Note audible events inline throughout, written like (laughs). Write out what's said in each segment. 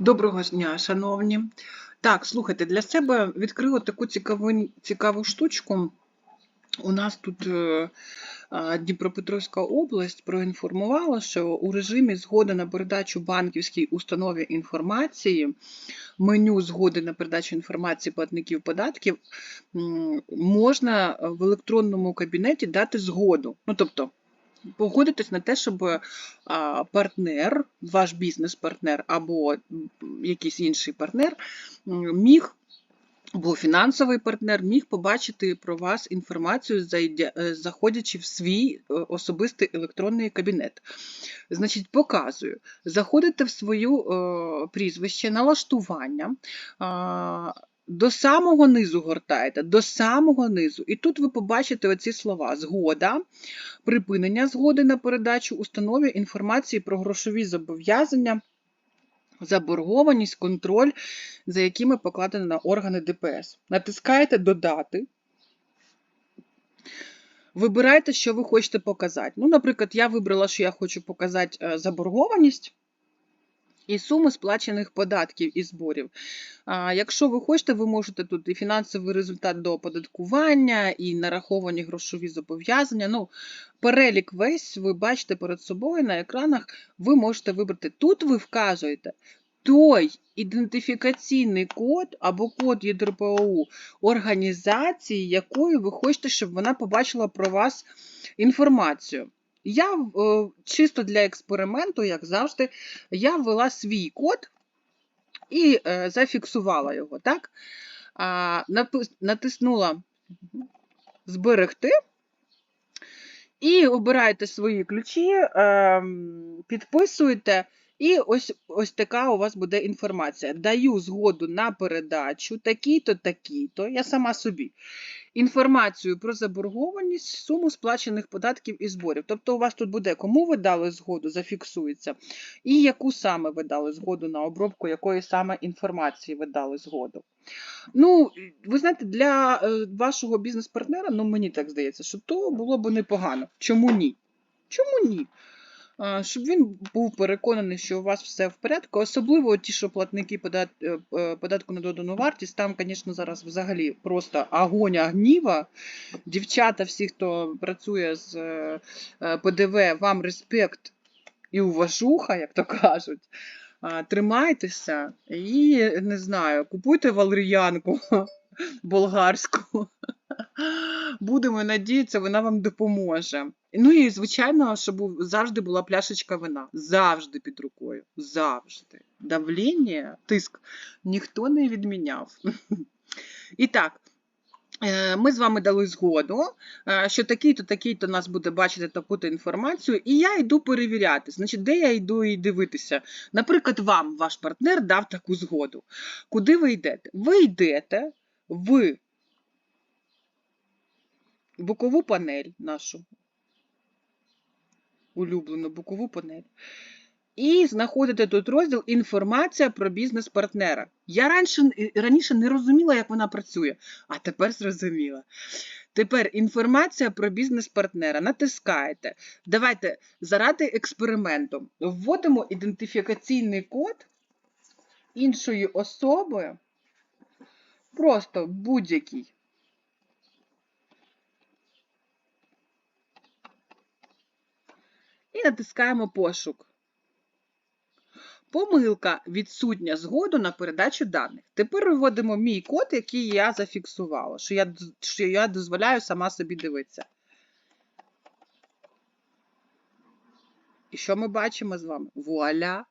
Доброго дня, шановні. Так, слухайте, для себе відкрила таку цікаву, цікаву штучку. У нас тут е, Дніпропетровська область проінформувала, що у режимі згоди на передачу банківській установі інформації, меню згоди на передачу інформації платників податків можна в електронному кабінеті дати згоду. Ну, тобто, погодитись на те, щоб партнер, ваш бізнес-партнер або якийсь інший партнер міг. Або фінансовий партнер міг побачити про вас інформацію, е, заходячи в свій е, особистий електронний кабінет. Значить, показую. Заходите в свою е, прізвище, налаштування, до самого низу гортаєте, до самого низу. І тут ви побачите оці слова: згода, припинення згоди на передачу установі інформації про грошові зобов'язання, заборгованість, контроль, за якими покладено на органи ДПС. Натискаєте Додати. Вибирайте, що ви хочете показати. Ну, наприклад, я вибрала, що я хочу показати е, заборгованість і суми сплачених податків і зборів. А, Якщо ви хочете, ви можете тут і фінансовий результат до оподаткування, і нараховані грошові зобов'язання. Ну, перелік весь ви бачите перед собою на екранах, ви можете вибрати. Тут ви вказуєте той ідентифікаційний код або код ЄДРПОУ організації, якою ви хочете, щоб вона побачила про вас інформацію. Я е, чисто для експерименту, як завжди, я ввела свій код і е, зафіксувала його. Так? Натиснула зберегти. І обираєте свої ключі, ем, підписуєте, і ось, ось така у вас буде інформація. Даю згоду на передачу, такий-то, такий-то, я сама собі. Інформацію про заборгованість, суму сплачених податків і зборів. Тобто у вас тут буде, кому ви дали згоду, зафіксується, і яку саме ви дали згоду на обробку, якої саме інформації ви дали згоду. Ну, ви знаєте, для е, вашого бізнес-партнера, ну мені так здається, що то було б непогано. Чому ні? Чому ні? Щоб він був переконаний, що у вас все в порядку, особливо ті, що платники е, е, податку на додану вартість, там, звісно, зараз взагалі просто агоня гніва. Дівчата, всі, хто працює з е, ПДВ, вам респект і уважуха, як то кажуть. Тримайтеся і не знаю, купуйте валер'янку (laughs) болгарську. (laughs) Будемо надіятися, вона вам допоможе. Ну і звичайно, щоб завжди була пляшечка вина. Завжди під рукою. Завжди. Давлення, тиск ніхто не відміняв. І так. е, Ми з вами дали згоду, е, що такий-то, такий-то нас буде бачити таку-то інформацію, і я йду перевіряти. Значить, де я йду і дивитися? Наприклад, вам ваш партнер дав таку згоду. Куди ви йдете? Ви йдете в бокову панель нашу, улюблену бокову панель. І знаходите тут розділ Інформація про бізнес-партнера. Я раніше, раніше не розуміла, як вона працює, а тепер зрозуміла. Тепер інформація про бізнес-партнера. Натискаєте. Давайте заради експерименту вводимо ідентифікаційний код іншої особи, просто будь-який. І натискаємо пошук. Помилка відсутня згоду на передачу даних. Тепер виводимо мій код, який я зафіксувала, що я, що я дозволяю сама собі дивитися. І що ми бачимо з вами? Вуаля!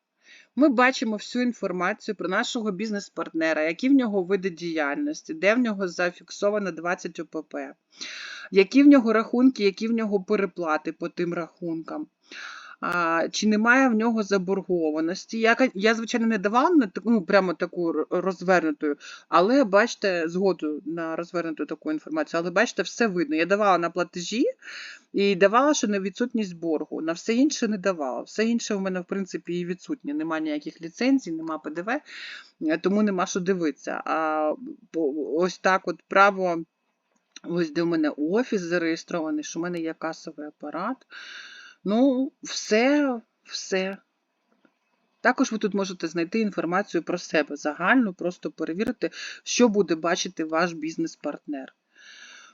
Ми бачимо всю інформацію про нашого бізнес-партнера, які в нього види діяльності, де в нього зафіксовано 20 ОПП, які в нього рахунки, які в нього переплати по тим рахункам. Чи немає в нього заборгованості. Я, я звичайно, не давала на таку, ну, прямо таку розвернуту, але бачите, згоду на розвернуту таку інформацію, але бачите, все видно. Я давала на платежі і давала, що на відсутність боргу. На все інше не давала. Все інше в мене, в принципі, і відсутнє. Нема ніяких ліцензій, нема ПДВ, е, тому нема що дивитися. А ось так от право. Ось де в мене офіс зареєстрований, що в мене є касовий апарат. Ну, все, все Також ви тут можете знайти інформацію про себе загальну, просто перевірити, що буде бачити ваш бізнес-партнер.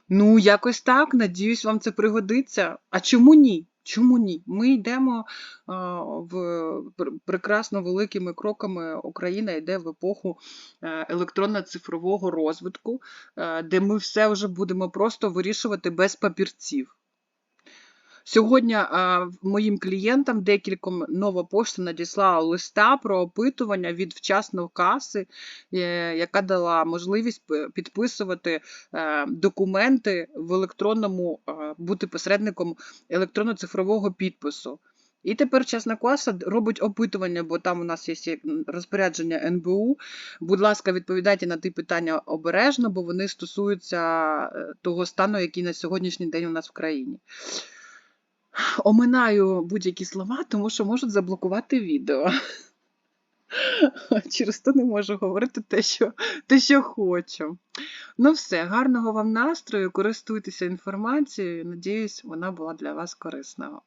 Ну, якось так. Надіюсь, вам це пригодиться. А чому ні? Чому ні? Ми йдемо а, в прекрасно великими кроками. Україна йде в епоху е, електронно-цифрового розвитку, е, де ми все вже будемо просто вирішувати без папірців. Сьогодні а, моїм клієнтам декільком нова пошта надіслала листа про опитування від вчасної каси, е, яка дала можливість підписувати е, документи в електронному, е, бути посередником електронно-цифрового підпису. І тепер чесна каса д- робить опитування, бо там у нас є розпорядження НБУ. Будь ласка, відповідайте на ті питання обережно, бо вони стосуються е, того стану, який на сьогоднішній день у нас в країні. Оминаю будь-які слова, тому що можуть заблокувати відео. (laughs) Через то не можу говорити те, що, те, що хочу. Ну все, гарного вам настрою, користуйтеся інформацією. Надіюсь, вона була для вас корисною.